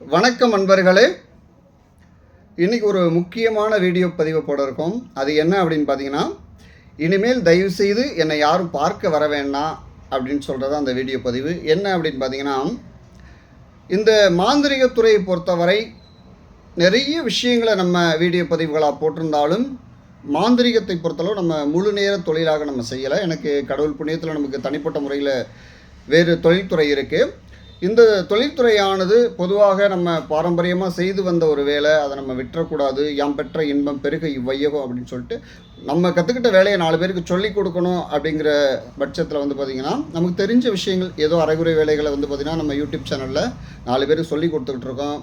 வணக்கம் அன்பர்களே இன்றைக்கி ஒரு முக்கியமான வீடியோ பதிவு போட இருக்கோம். அது என்ன அப்படின்னு பார்த்தீங்கன்னா இனிமேல் தயவு செய்து என்னை யாரும் பார்க்க வர வேண்டாம் அப்படின்னு சொல்கிறது அந்த வீடியோ பதிவு. என்ன அப்படின்னு பார்த்தீங்கன்னா இந்த மாந்திரிகத்துறையை பொறுத்தவரை நிறைய விஷயங்களை நம்ம வீடியோ பதிவுகளாக போட்டிருந்தாலும் மாந்திரிகத்தை பொறுத்தளவு நம்ம முழு நேர தொழிலாக நம்ம செய்யலை. எனக்கு கடவுள் புண்ணியத்தில் நமக்கு தனிப்பட்ட முறையில் வேறு தொழில்துறை இருக்குது இந்த தொழில்துறையானது பொதுவாக நம்ம பாரம்பரியமாக செய்து வந்த ஒரு வேலை அதை நம்ம விட்டுறக்கூடாது யாம் பெற்ற இன்பம் பெருக இவ்வையகம் அப்படின்னு சொல்லிட்டு நம்ம கற்றுக்கிட்ட வேலையை நாலு பேருக்கு சொல்லிக் கொடுக்கணும் அப்படிங்கிற பட்சத்தில் வந்து பார்த்திங்கன்னா நமக்கு தெரிஞ்ச விஷயங்கள் ஏதோ அரைகுறை வேலைகளை வந்து பார்த்திங்கன்னா நம்ம யூடியூப் சேனலில் நாலு பேருக்கு சொல்லி கொடுத்துக்கிட்டு இருக்கோம்.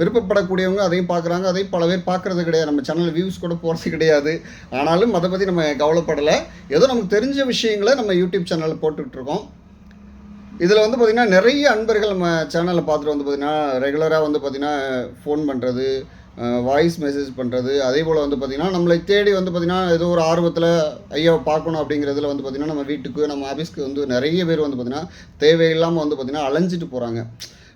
விருப்பப்படக்கூடியவங்க அதையும் பார்க்குறாங்க அதையும் பல பேர் பார்க்குறது கிடையாது. நம்ம சேனல் வியூஸ் கூட போகிறது கிடையாது. ஆனாலும் அதை பற்றி நம்ம கவலைப்படலை. ஏதோ நமக்கு தெரிஞ்ச விஷயங்களை நம்ம யூடியூப் சேனலில் போட்டுக்கிட்டு இருக்கோம். இதில் வந்து பார்த்திங்கன்னா நிறைய அன்பர்கள் நம்ம சேனலில் பார்த்துட்டு வந்து பார்த்திங்கன்னா ரெகுலராக வந்து பார்த்திங்கன்னா ஃபோன் பண்ணுறது வாய்ஸ் மெசேஜ் பண்ணுறது அதே போல் வந்து பார்த்திங்கன்னா நம்மளை தேடி வந்து பார்த்திங்கன்னா ஏதோ ஒரு ஆர்வத்தில் ஐயா பார்க்கணும் அப்படிங்கிறதுல வந்து பார்த்திங்கன்னா நம்ம வீட்டுக்கு நம்ம ஆஃபீஸ்க்கு வந்து நிறைய பேர் வந்து பார்த்திங்கன்னா தேவையில்லாமல் வந்து பார்த்திங்கன்னா அலைஞ்சிட்டு போகிறாங்க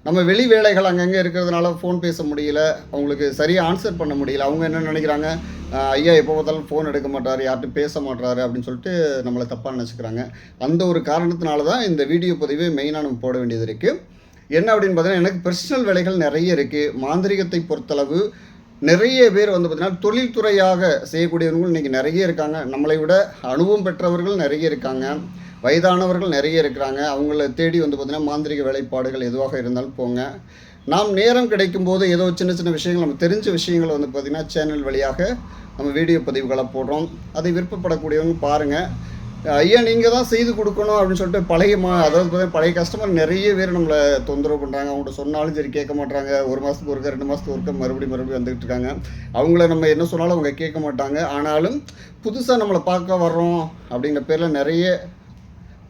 நம்ம வெளி வேலைகள் அங்கங்கே இருக்கிறதுனால ஃபோன் பேச முடியல அவங்களுக்கு சரியாக ஆன்சர் பண்ண முடியல அவங்க என்ன நினைக்கிறாங்க? ஐயா எப்போ பார்த்தாலும் ஃபோன் எடுக்க மாட்டார் யார்கிட்டும் பேச மாட்டாரு அப்படின்னு சொல்லிட்டு நம்மளை தப்பாக நினச்சிக்கிறாங்க. அந்த ஒரு காரணத்தினால தான் இந்த வீடியோ பதிவு மெயினாக நம்ம போட வேண்டியது இருக்குது என்ன அப்படின்னு பார்த்தீங்கன்னா எனக்கு பர்சனல் வேலைகள் நிறைய இருக்குது மாந்திரிகத்தை பொறுத்தளவு நிறைய பேர் வந்து பார்த்திங்கன்னா தொழில்துறையாக செய்யக்கூடியவர்கள் இன்றைக்கி நிறைய இருக்காங்க. நம்மளை விட அனுபவம் பெற்றவர்கள் நிறைய இருக்காங்க. வயதானவர்கள் நிறைய இருக்கிறாங்க. அவங்கள தேடி வந்து பார்த்திங்கன்னா மாந்திரிக வேலைப்பாடுகள் எதுவாக இருந்தாலும் போங்க. நாம் நேரம் கிடைக்கும் போது ஏதோ சின்ன சின்ன விஷயங்கள் நம்ம தெரிஞ்ச விஷயங்களை வந்து பார்த்திங்கன்னா சேனல் வழியாக நம்ம வீடியோ பதிவுகளை போடுறோம். அதை விருப்பப்படக்கூடியவங்க பாருங்கள் ஐயா நீங்கள் தான் செய்து கொடுக்கணும் அப்படின்னு சொல்லிட்டு பழைய மா அதாவது பார்த்தீங்கன்னா பழைய கஸ்டமர் நிறைய பேர் நம்மளை தொந்தரவு பண்ணுறாங்க அவங்கள்ட்ட சொன்னாலும் சரி கேட்க மாட்டாங்க ஒரு மாதத்துக்கு ஒருக்க ரெண்டு மாதத்துக்கு ஒருக்க மறுபடியும் மறுபடியும் வந்துகிட்டு இருக்காங்க. அவங்கள நம்ம என்ன சொன்னாலும் அவங்க கேட்க மாட்டாங்க. ஆனாலும் புதுசாக நம்மளை பார்க்க வர்றோம் அப்படிங்கிற பேரில் நிறைய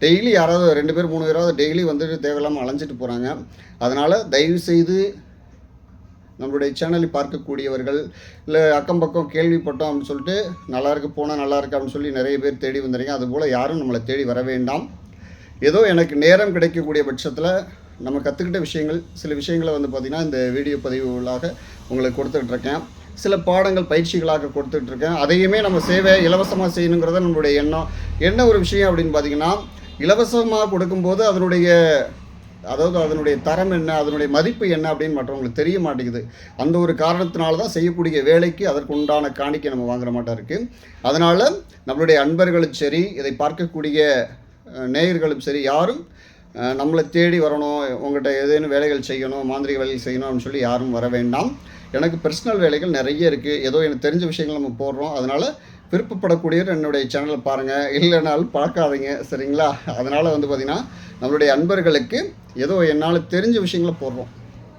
டெய்லி யாராவது ரெண்டு பேர் மூணு பேராவது டெய்லி வந்துட்டு தேவையில்லாமல் அலைஞ்சிட்டு போகிறாங்க அதனால் தயவு செய்து நம்மளுடைய சேனலை பார்க்கக்கூடியவர்கள் இல்லை அக்கம் பக்கம் கேள்விப்பட்டோம் அப்படின்னு சொல்லிட்டு நல்லா இருக்கு போனால் நல்லா இருக்கு அப்படின்னு சொல்லி நிறைய பேர் தேடி வந்துடுங்க அதுபோல் யாரும் நம்மளை தேடி வர வேண்டாம். ஏதோ எனக்கு நேரம் கிடைக்கக்கூடிய பட்சத்தில் நம்ம கற்றுக்கிட்ட விஷயங்கள் சில விஷயங்களை வந்து பார்த்திங்கன்னா இந்த வீடியோ பதிவுகளாக உங்களுக்கு கொடுத்துட்ருக்கேன் சில பாடங்கள் பயிற்சிகளாக கொடுத்துட்ருக்கேன் அதையுமே நம்ம சேவை இலவசமாக செய்யணுங்கிறத நம்மளுடைய எண்ணம். என்ன ஒரு விஷயம் அப்படின்னு பார்த்தீங்கன்னா இலவசமாக கொடுக்கும்போது அதனுடைய அதாவது அதனுடைய தரம் என்ன அதனுடைய மதிப்பு என்ன அப்படின்னு மற்றவங்களுக்கு தெரிய மாட்டேங்குது. அந்த ஒரு காரணத்தினால தான் செய்யக்கூடிய வேலைக்கு அதற்கு உண்டான காணிக்கை நம்ம வாங்குற மாட்டா இருக்குது அதனால் நம்மளுடைய அன்பர்களும் சரி இதை பார்க்கக்கூடிய நேயர்களும் சரி யாரும் நம்மளை தேடி வரணும் உங்கள்கிட்ட ஏதேனும் வேலைகள் செய்யணும் மாந்திரிக வேலைகள் செய்யணும் அப்படின்னு சொல்லி யாரும் வர வேண்டாம். எனக்கு பர்சனல் வேலைகள் நிறைய இருக்குது ஏதோ எனக்கு தெரிஞ்ச விஷயங்கள் நம்ம போடுறோம். அதனால் விருப்பப்படக்கூடியவர் என்னுடைய சேனலை பாருங்கள் இல்லைனாலும் பார்க்காதீங்க. சரிங்களா? அதனால் வந்து பார்த்திங்கன்னா நம்மளுடைய அன்பர்களுக்கு ஏதோ என்னால் தெரிஞ்ச விஷயங்களை போடுறோம்.